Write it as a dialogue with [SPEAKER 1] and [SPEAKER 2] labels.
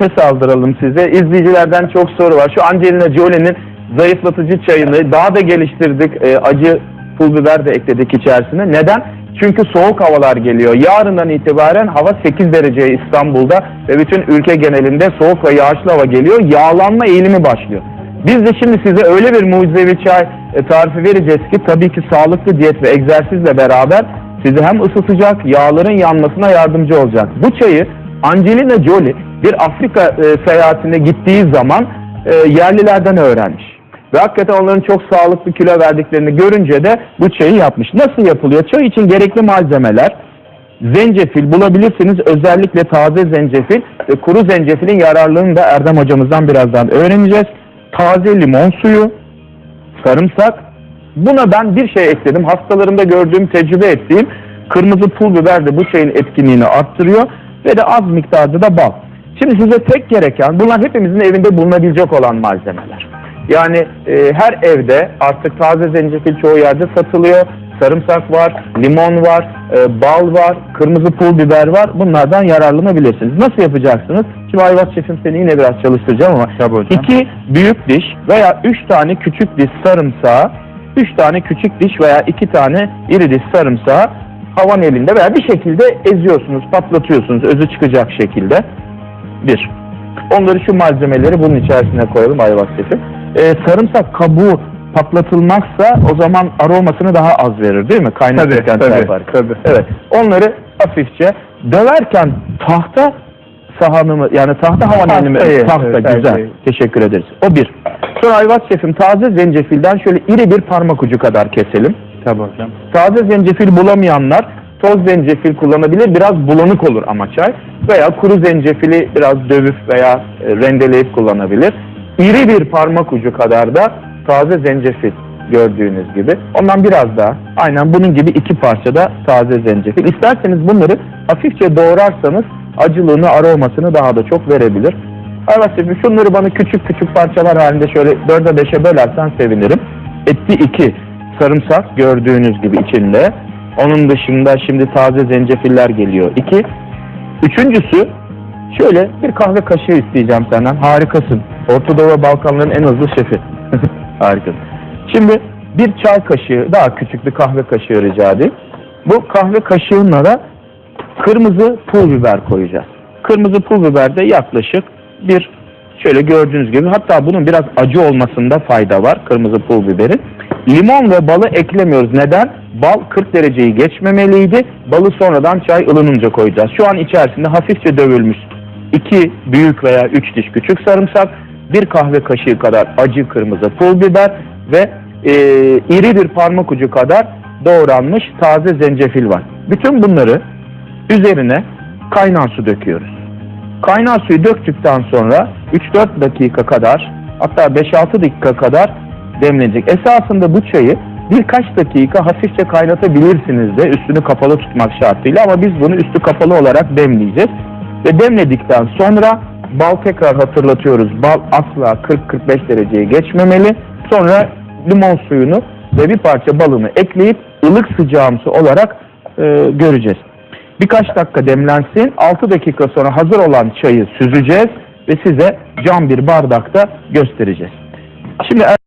[SPEAKER 1] nefes aldıralım size. İzleyicilerden çok soru var. Şu Angelina Jolie'nin zayıflatıcı çayını daha da geliştirdik. Ee, acı pul biber de ekledik içerisine. Neden? Çünkü soğuk havalar geliyor. Yarından itibaren hava 8 derece İstanbul'da ve bütün ülke genelinde soğuk ve yağışlı hava geliyor. Yağlanma eğilimi başlıyor. Biz de şimdi size öyle bir mucizevi çay e, tarifi vereceğiz ki tabii ki sağlıklı diyet ve egzersizle beraber sizi hem ısıtacak, yağların yanmasına yardımcı olacak. Bu çayı Angelina Jolie bir Afrika e, seyahatine gittiği zaman e, yerlilerden öğrenmiş. Ve hakikaten onların çok sağlıklı kilo verdiklerini görünce de bu çayı yapmış. Nasıl yapılıyor? Çay için gerekli malzemeler zencefil bulabilirsiniz. Özellikle taze zencefil ve kuru zencefilin yararlılığını da Erdem hocamızdan birazdan öğreneceğiz. Taze limon suyu, sarımsak. Buna ben bir şey ekledim. Hastalarımda gördüğüm, tecrübe ettiğim kırmızı pul biber de bu çayın etkinliğini arttırıyor ve de az miktarda da bal. Şimdi size tek gereken, bunlar hepimizin evinde bulunabilecek olan malzemeler. Yani e, her evde artık taze zencefil çoğu yerde satılıyor. Sarımsak var, limon var, e, bal var, kırmızı pul biber var. Bunlardan yararlanabilirsiniz. Nasıl yapacaksınız? Şimdi Ayvaz Şefim seni yine biraz çalıştıracağım ama
[SPEAKER 2] Tabii hocam.
[SPEAKER 1] iki büyük diş veya üç tane küçük diş sarımsağı, üç tane küçük diş veya iki tane iri diş sarımsağı havan elinde veya bir şekilde eziyorsunuz, patlatıyorsunuz özü çıkacak şekilde. Bir. Onları şu malzemeleri bunun içerisine koyalım Ayvaz Şefim. Ee, sarımsak kabuğu patlatılmazsa o zaman aromasını daha az verir değil mi? Kaynatırken
[SPEAKER 2] Tabii, tabii, tabii.
[SPEAKER 1] Evet. Onları hafifçe döverken tahta sahanımı yani tahta havan elimi
[SPEAKER 2] Tahtayı,
[SPEAKER 1] tahta
[SPEAKER 2] evet,
[SPEAKER 1] güzel.
[SPEAKER 2] tahtayı.
[SPEAKER 1] Teşekkür ederiz. O bir. Sonra Ayvaz Şefim taze zencefilden şöyle iri bir parmak ucu kadar keselim.
[SPEAKER 2] Tabii hocam.
[SPEAKER 1] Taze zencefil bulamayanlar toz zencefil kullanabilir. Biraz bulanık olur ama çay. Veya kuru zencefili biraz dövüp veya e, rendeleyip kullanabilir. İri bir parmak ucu kadar da taze zencefil gördüğünüz gibi. Ondan biraz daha aynen bunun gibi iki parça da taze zencefil. İsterseniz bunları hafifçe doğrarsanız acılığını, aromasını daha da çok verebilir. Şefim şunları bana küçük küçük parçalar halinde şöyle dörde beşe bölersen sevinirim. Etli iki sarımsak gördüğünüz gibi içinde. Onun dışında şimdi taze zencefiller geliyor. İki. Üçüncüsü şöyle bir kahve kaşığı isteyeceğim senden. Harikasın. Orta Doğu ve Balkanların en hızlı şefi. Harikasın. Şimdi bir çay kaşığı daha küçük bir kahve kaşığı rica edeyim. Bu kahve kaşığına da kırmızı pul biber koyacağız. Kırmızı pul biber de yaklaşık bir şöyle gördüğünüz gibi hatta bunun biraz acı olmasında fayda var kırmızı pul biberin. Limon ve balı eklemiyoruz. Neden? Bal 40 dereceyi geçmemeliydi. Balı sonradan çay ılınınca koyacağız. Şu an içerisinde hafifçe dövülmüş iki büyük veya üç diş küçük sarımsak, bir kahve kaşığı kadar acı kırmızı pul biber ve e, iri bir parmak ucu kadar doğranmış taze zencefil var. Bütün bunları üzerine kaynar su döküyoruz. Kaynar suyu döktükten sonra 3-4 dakika kadar hatta 5-6 dakika kadar demlenecek. Esasında bu çayı birkaç dakika hafifçe kaynatabilirsiniz de üstünü kapalı tutmak şartıyla ama biz bunu üstü kapalı olarak demleyeceğiz. Ve demledikten sonra bal tekrar hatırlatıyoruz. Bal asla 40-45 dereceye geçmemeli. Sonra limon suyunu ve bir parça balını ekleyip ılık sıcağımsı olarak e, göreceğiz. Birkaç dakika demlensin. 6 dakika sonra hazır olan çayı süzeceğiz ve size cam bir bardakta göstereceğiz. Şimdi